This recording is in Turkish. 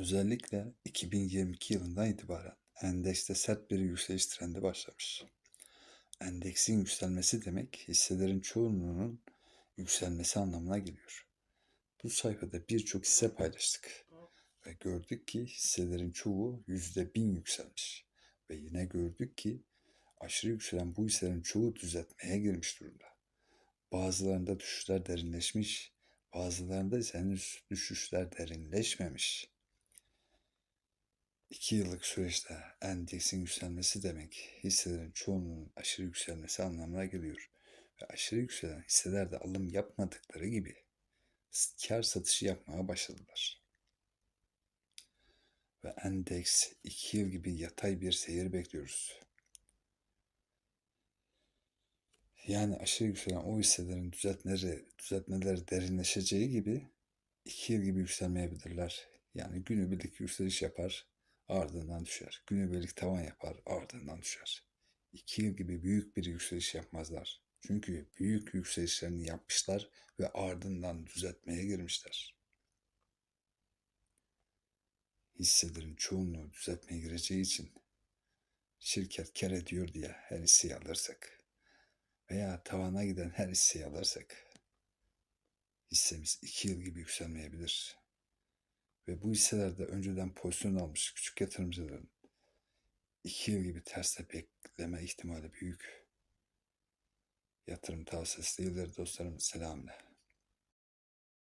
Özellikle 2022 yılından itibaren endekste sert bir yükseliş trendi başlamış. Endeksin yükselmesi demek hisselerin çoğunluğunun yükselmesi anlamına geliyor. Bu sayfada birçok hisse paylaştık ve gördük ki hisselerin çoğu %1000 yükselmiş ve yine gördük ki aşırı yükselen bu hisselerin çoğu düzeltmeye girmiş durumda. Bazılarında düşüşler derinleşmiş, bazılarında ise henüz düşüşler derinleşmemiş. 2 yıllık süreçte endeksin yükselmesi demek hisselerin çoğunluğunun aşırı yükselmesi anlamına geliyor. Ve aşırı yükselen hisselerde alım yapmadıkları gibi kar satışı yapmaya başladılar. Ve endeks 2 yıl gibi yatay bir seyir bekliyoruz. Yani aşırı yükselen o hisselerin düzeltmeleri, düzeltmeleri derinleşeceği gibi 2 yıl gibi yükselmeyebilirler. Yani günübirlik yükseliş yapar, ardından düşer. Günübirlik tavan yapar, ardından düşer. 2 yıl gibi büyük bir yükseliş yapmazlar. Çünkü büyük yükselişlerini yapmışlar ve ardından düzeltmeye girmişler. Hisselerin çoğunluğu düzeltmeye gireceği için şirket kar ediyor diye her hisseyi alırsak veya tavana giden her hisseyi alırsak hissemiz 2 yıl gibi yükselmeyebilir. Ve bu hisselerde önceden pozisyon almış küçük yatırımcıların 2 yıl gibi terste bekleme ihtimali büyük. Yatırım tavsiyesi değildir dostlarım. Selamlar.